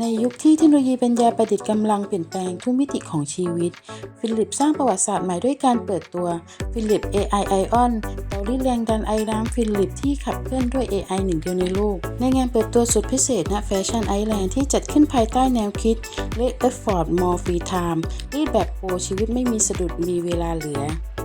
ในยุคที่เทคโนโลยีปัญญาประดิษฐ์กำลังเปลี่ยนแปลงทุกมิติของชีวิต ฟิลิปสร้างประวัติศาสตร์ใหม่ด้วยการเปิดตัวฟิลิป AI Ion เตารีดแรงดันไอน้ำฟิลิปที่ขับเคลื่อนด้วย AI หนึ่งเดียวในโลก ในงานเปิดตัวสุดพิเศษณแฟชั่นไอแลนด์ที่จัดขึ้นภายใต้แนวคิด Let Effort More Free Time รีดแบบโปรชีวิตไม่มีสะดุดมีเวลาเหลือ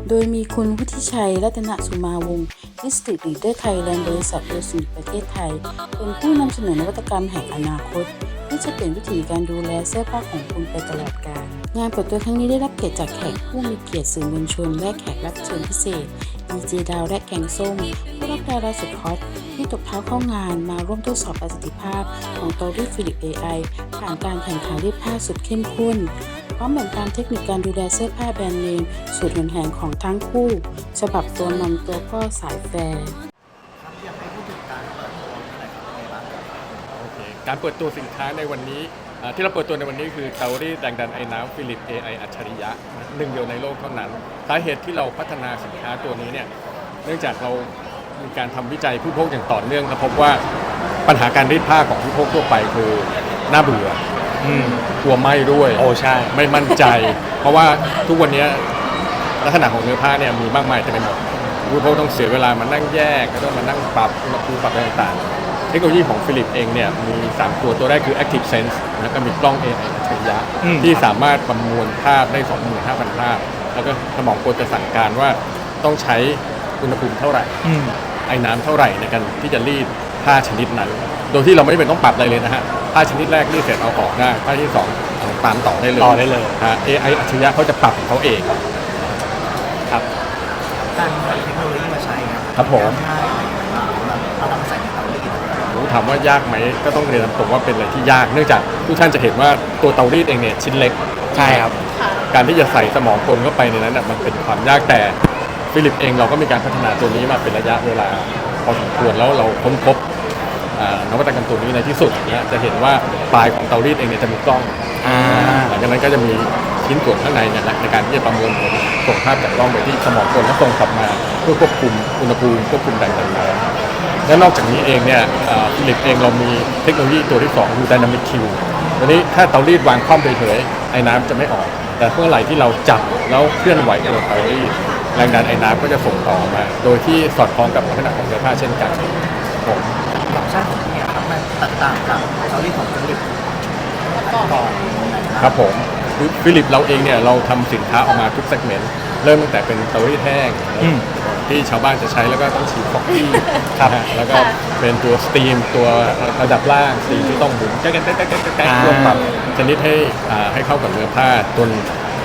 โดยมีคุณวุฒิชัย รัตนสุมาวงศ์ District Leader Thailand บริษัทเอลสมิประเทศไทย เป็นผู้นำเสนอนวัตกรรมแห่งอนาคต ที่จะเปลี่ยนวิธีการดูแลเสื้อผ้าของคุณไปตลอดกาลงานเปิดตัวครั้งนี้ได้รับเกียรติจากแขกผู้มีเกียรติสื่อมวลชนและแขกรับเชิญพิเศษดีเจดาวและแกงส้มผู้รับดาราสุดฮอตที่ตบเท้าเข้างานมาร่วมทดสอบประสิทธิภาพของเตารีดฟิลิป AI ผ่านการแข่งขันรีดผ้าสุดเข้มข้นพร้อมแบ่งปันเทคนิคการดูแลเสื้อผ้าแบรนด์เนมสูตรหนุนแหงของทั้งคู่ ฉบับตัวนำตัวพ่อสายแฟร์ การเปิดตัวสินค้าในวันนี้อ่าที่เราเปิดตัวในวันนี้คือเตารีดแรงดันไอ้น้ำฟิลิป AI อัจฉริยะหนึ่งเดียวในโลกเท่านั้นสาเหตุที่เราพัฒนาสินค้าตัวนี้เนี่ยเนื่องจากเรามีการทำวิจัยผู้บริโภคอย่างต่อเนื่องเราพบว่าปัญหาการรีดผ้าของผู้บริโภคทั่วไปคือน่าเบื่ออืมกลัวไหม้ด้วยโอ้ใช่ ไม่มั่นใจ เพราะว่าทุกวันนี้ลักษณะของเนื้อผ้าเนี่ยมีมากมายเต็มไปหมดผู้บริโภคต้องเสียเวลามานั่งแยกแล้วก็มานั่งปรับอุณหภูมิปรับอะไรต่างๆ เทคโนโลยีของฟิลิปเองเนี่ยมี 3 ตัวตัวแรกคือ Active Sense แล้วก็มีกล้อง AI อัจฉริยะอืม ที่สามารถประมวลภาพได้ 25,000 ภาพ แล้วก็สมองกลจะสั่งการว่าต้องใช้อุณหภูมิเท่าไหร่ อืม ไอ้น้ำเท่าไหร่ในการที่จะรีดผ้าชนิดนั้น โดยที่เราไม่จำเป็นต้องปรับอะไรเลยนะฮะ ผ้าชนิดแรกรีดเสร็จเอาออกได้ ผ้าที่สองเอาตามต่อได้เลยต่อได้เลย ฮะ AI อัจฉริยะเขาจะปรับของเขาเองครับการนำเทคโนโลยีมาใช้ครับครับผม ง่ายอะไรอย่างเงี้ย ถามว่ายากไหมก็ต้องเรียนตรงว่าเป็นอะไรที่ยากเนื่องจากทุกท่านจะเห็นว่าตัวเตารีดเองเนี่ยชิ้นเล็ก ใช่ครับ การที่จะใส่สมองกลเข้าไปในนั้นน่ะมันเป็นความยากแต่ฟิลิปเองเราก็มีการพัฒนาตัวนี้มาเป็นระยะเวลาพอสมควรแล้วเราค้นพบอ่านวัตกรรมตัวนี้ในที่สุดเนี่ยจะเห็นว่าปลายของเตารีดเองเนี่ยจะมีกล้องอ่าหลังจากนั้นก็จะมีชิ้นส่วนข้างในเนี่ยแหละในการที่จะประมวลผลส่งภาพจากกล้องไปที่สมองกลแล้วส่งกลับมาเพื่อควบคุมอุณหภูมิควบคุมแรงดันน้ำ และนอกจากนี้เองเนี่ยฟิลิปเองเรามีเทคโนโลยีตัวที่สองคือ Dynamic Q ตัวนี้ถ้าเตารีดวางคว่ำเฉยๆไอ้น้ำจะไม่ออก แต่เมื่อไหร่ที่เราจับแล้วเคลื่อนไหวตัวเตารีดแรงดันไอ้น้ำก็จะส่งต่อมา โดยที่สอดคล้องกับลักษณะของเนื้อผ้าเช่นกันผมฟังก์ชันของที่เนี่ยครับมันแตกต่างกับเตารีดของฟิลิปก่อนยังไงบ้างครับผมคือฟิลิปเราเองเนี่ยเราทำสินค้าออกมาทุกเซกเมนต์ เริ่มตั้งแต่เป็นเตารีดแห้งอืมที่ชาวบ้านจะใช้แล้วก็ต้องฉีดฟอกกี้ครับแล้วก็เป็นตัวสตีมตัวระดับล่างสตีมที่ต้องหมุนแก๊กแก๊กแก๊กแก๊กแก๊กแก๊กอ่าเพื่อปรับชนิดให้อ่าให้เข้ากับเนื้อผ้าจน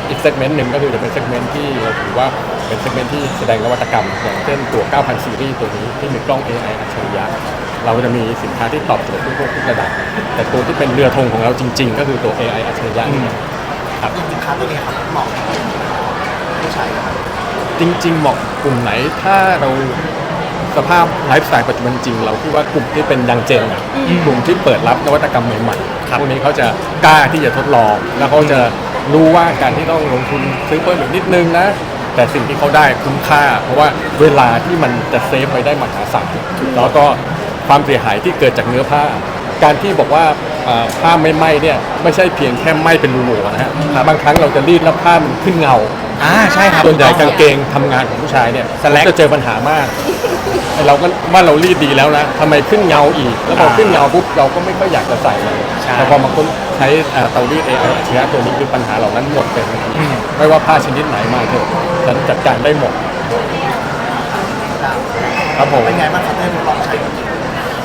อีกเซกเมนต์หนึ่งก็คือจะเป็นเซกเมนต์ที่เราถือว่าเป็นเซกเมนต์ที่แสดงนวัตกรรม อย่างเช่นตัว 9,000 ซีรีส์ตัวนี้ที่มีกล้อง AI อัจฉริยะเราจะมีสินค้าที่ตอบโจทย์ทุกพวกทุกระดับ แต่ตัวที่เป็นเรือธงของเราจริง ๆ ก็คือตัว AI อัจฉริยะนี่ครับ สินค้าตัวเนี้ยครับเหมาะกับ ผู้ใช้ครับ จริงๆเหมาะกลุ่มไหนถ้าเราสภาพไลฟ์สไตล์ปัจจุบันจริง เราคิดว่ากลุ่มที่เป็นยังเจนอะกลุ่มที่เปิดรับนวัตกรรมใหม่ๆพวกนี้เขาจะกล้าที่จะทดลอง แล้วเขาจะรู้ว่าการที่ต้องลงทุนซื้อเพิ่มอีกนิดนึงนะ แต่สิ่งที่เขาได้คุ้มค่า เพราะว่าเวลาที่มันจะเซฟไปได้มหาศาลแล้วก็ความเสียหายที่เกิดจากเนื้อผ้า การที่บอกว่าอ่าผ้าไม่ไหม้เนี่ยไม่ใช่เพียงแค่ไหม้เป็นรูๆนะฮะบางครั้งเราจะรีดแล้วผ้ามันขึ้นเงา อ่าใช่ครับส่วนใหญ่กางเกงทำงานของผู้ชายเนี่ยสแลกจะเจอปัญหามากไอ้เราก็ว่าเรารีดดีแล้วนะทำไมขึ้นเงาอีก แล้วพออ่าขึ้นเงาปุ๊บเราก็ไม่ค่อยอยากจะใส่เลยใช่แต่พอมาค้นใช้เอ่อเตารีดเอไออัจฉริยะตัวนี้คือปัญหาเหล่านั้นหมดเป็นทันทีอืม ไม่ว่าผ้าชนิดไหนมาเถอะฉันจัดการได้หมดครับผม เป็นไงบ้างครับได้ทดลองใช้จริง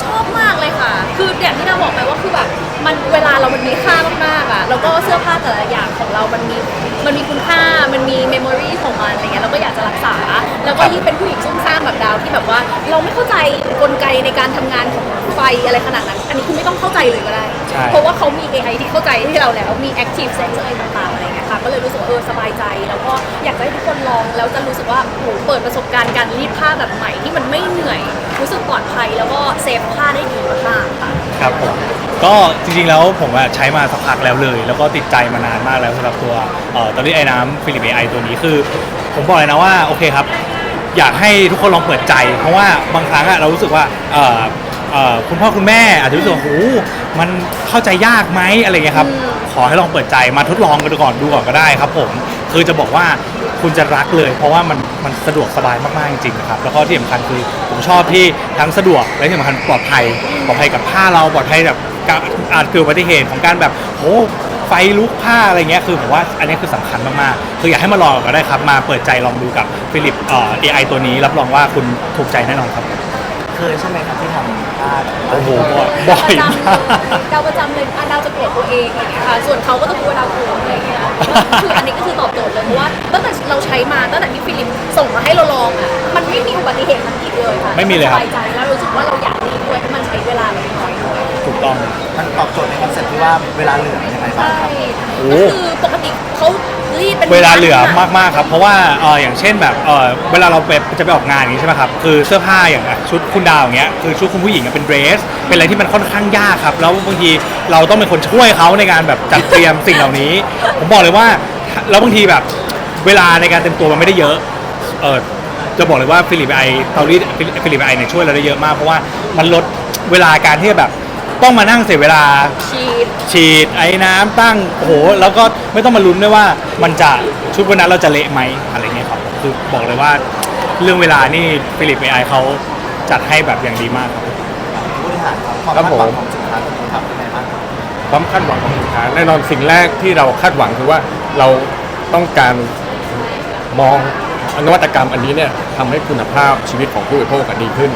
ชอบมากเลยค่ะ คืออย่างที่เราบอกไปว่าคือแบบ มันเวลาเรามันมีค่ามากๆอะแล้วก็เสื้อผ้าแต่ละอย่างของเรามันมีมันมีคุณค่ามันมีเมมโมรีของมันอะไรเงี้ยเราก็อยากจะรักษา แล้วก็ยิ่งเป็นผู้หญิงซุ่มซ่ามแบบดาวที่แบบว่า เราไม่เข้าใจกลไกในการทำงานของไฟอะไรขนาดนั้น อันนี้คือไม่ต้องเข้าใจเลยก็ได้ ใช่ เพราะว่าเขามี AI ที่เข้าใจให้เราแล้วมี active sense อะไรต่างๆอะไรเงี้ยค่ะก็เลยรู้สึกว่าเออสบายใจ แล้วก็อยากจะให้ทุกคนลองแล้วจะรู้สึกว่าโอ้โหเปิดประสบการณ์การรีดผ้าแบบใหม่ที่มันไม่เหนื่อย รู้สึกปลอดภัยแล้วก็เซฟผ้าได้ดีมากๆค่ะ ครับผมก็จริงๆแล้วผมอะใช้มาสักพักแล้วเลย แล้วก็ติดใจมานานมากแล้วสำหรับตัวเอ่อตอนนี้ไอ้น้ำฟิลิปไอตัวนี้คือ ผมบอกเลยนะว่าโอเคครับ อยากให้ทุกคนลองเปิดใจ เพราะว่าบางครั้งอะเรารู้สึกว่าเอ่อเอ่อคุณพ่อคุณแม่อาจจะรู้สึกว่าโอ้โหมันเข้าใจยากไหมอะไรเงี้ยครับ ขอให้ลองเปิดใจมาทดลองกันดูก่อนดูก่อนก็ได้ครับ ผมคือจะบอกว่าคุณจะรักเลย เพราะว่ามันมันสะดวกสบายมากๆจริงๆนะครับแล้วก็ที่สำคัญคือผมชอบที่ทั้งสะดวกและที่สำคัญปลอดภัยปลอดภัยกับผ้าเราปลอดภัยแบบ การอาจเกิดอุบัติเหตุของการแบบโหไฟลุกผ้าอะไรเงี้ยคือผมว่าอันนี้คือสำคัญมากๆ คืออยากให้มาลองก็ได้ครับ มาเปิดใจลองดูกับฟิลิปเอ่อ AI ตัวนี้รับรองว่าคุณถูกใจแน่นอนครับ เคยใช่ไหมครับที่ทำพลาดโอ้โหบ่อยมากดาวประจำเลยอะดาวจะโกรธตัวเองอะไรอย่างเงี้ยค่ะ ส่วนเขาก็จะกลัวดาวโกรธอะไรอย่างเงี้ยคืออันนี้ก็คือตอบโจทย์เลยเพราะว่าตั้งแต่เราใช้มาตั้งแต่ที่ฟิลิปส่งมาให้เราลองอะ มันไม่มีอุบัติเหตุมันอีกเลยค่ะไม่มีเลยครับสบายใจแล้วรู้สึก ว่าเราอยากรีดด้วยให้มันใช้เวลาน้อยๆด้วยถูกต้อง มันตอบโจทย์ในคอนเซ็ปต์ที่ว่าเวลาเหลือยังไงบ้างใช่ครับ โอ้ ก็คือปกติเขารีดเป็นเวลาเหลือวันๆมากๆครับ เพราะว่าเอออย่างเช่นแบบเออเวลาเราไปจะไปออกงานอย่างนี้ใช่ไหมครับ คือเสื้อผ้าอย่างอะชุดคุณดาวอย่างเงี้ยคือชุดคุณผู้หญิงอะเป็นเดรส เป็นอะไรที่มันค่อนข้างยากครับ แล้วบางทีเราต้องเป็นคนช่วยเขาในการแบบจัดเตรียม สิ่งเหล่านี้ ผมบอกเลยว่าแล้วบางทีแบบเวลาในการเตรียมตัวมันไม่ได้เยอะเออ จะบอกเลยว่าฟิลิปไอเตารีดฟิลิปไอเนี่ยช่วยเราได้เยอะมากเพราะว่ามันลดเวลาการที่แบบ ต้องมานั่งเสียเวลา ชีดฉีดไอ้น้ำตั้งโอ้โหแล้วก็ไม่ต้องมาลุ้นด้วยว่ามันจะชุดวันนั้นเราจะเละไหมอะไรเงี้ยครับคือบอกเลยว่าเรื่องเวลานี่ฟิลิปไอเขาจัดให้แบบอย่างดีมากครับ ผู้บริหารครับความครับคาดหวังผม ของสินค้าตัวนี้ครับเป็นไงบ้างครับความคาดหวังของสินค้าแน่นอนสิ่งแรกที่เราคาดหวังคือว่าเราต้องการมอง นวัตกรรมอันนี้เนี่ยทำให้คุณภาพชีวิตของผู้บริโภคอะดีขึ้น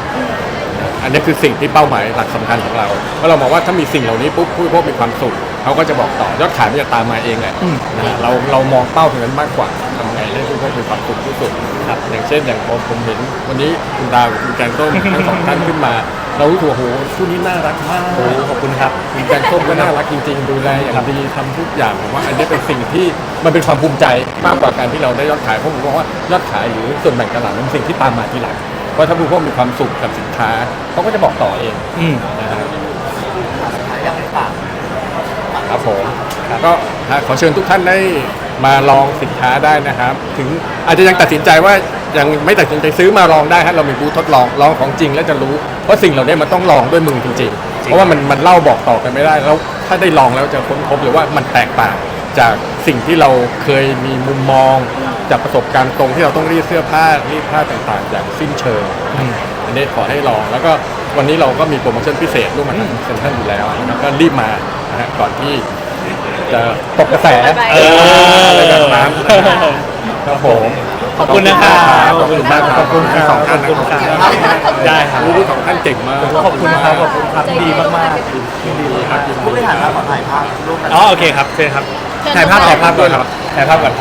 อันนี้คือสิ่งที่เป้าหมายหลักสำคัญของเราเพราะเรามองว่าถ้ามีสิ่งเหล่านี้ปุ๊บผู้บริโภคมีความสุขเขาก็จะบอกต่อยอดขายมันจะตามมาเองแหละอืมนะฮะเราเรามองเป้าตรงนั้นมากกว่าทำไงให้ผู้บริโภคมีความสุขที่สุดครับอย่างเช่นอย่างผมผมเห็นวันนี้คุณดาวกับคุณแกงส้มทั้งสองท่านขึ้นมา เรารู้สึกว่าโอ้โหคู่นี้น่ารักมากโอ้ขอบคุณครับคุณแกงส้มก็น่ารักจริง ๆ ดูแลอย่างดีทำทุกอย่างผมว่าอันนี้เป็นสิ่งที่มันเป็นความภูมิใจมากกว่าการที่เราได้ยอดขายเพราะผมว่ายอดขายหรือส่วนแบ่งตลาดมันเป็นสิ่งที่ตามมาทีหลังเพราะถ้าผู้บริโภคมีความสุขกับสินค้าเขาก็จะบอกต่อเองอืม นะฮะอยากให้ฝาก ครับผมก็ขอเชิญทุกท่านได้ มาลองสินค้าได้นะครับ ถึงอาจจะยังตัดสินใจว่ายังไม่ตัดสินใจซื้อมาลองได้ฮะเรามีบูธทดลองลองของจริงแล้วจะรู้ว่าสิ่งเหล่านี้มันต้องลองด้วยมือจริงๆ เพราะว่ามันมันเล่าบอกต่อกันไม่ได้แล้วถ้าได้ลองแล้วจะค้นพบเลยว่ามันแตกต่างจากสิ่งที่เราเคยมีมุมมอง จากประสบการณ์ตรงที่เราต้องรีดเสื้อผ้ารีดผ้าต่างๆ อย่างสิ้นเชิงอันนี้ขอให้ลองแล้วก็วันนี้เราก็มีโปรโมชั่นพิเศษร่วมมาทางเซ็นทรัลอยู่แล้วนะครับก็รีบมานะฮะก่อนที่ จะตกกระแสเอออะไรแบบนั้นครับผมขอบคุณนะครับ ขอบคุณมากขอบคุณทั้งสองท่านนะขอบคุณครับได้ครับรู้ๆสองท่านเก่งมาก ขอบคุณครับ ขอบคุณครับ ดีมากดีครับผู้บริหารมาขอถ่ายภาพร่วมกันๆอ๋อโอเคครับเชิญครับ ถ่ายภาพถ่ายภาพก่อนครับถ่ายภาพก่อน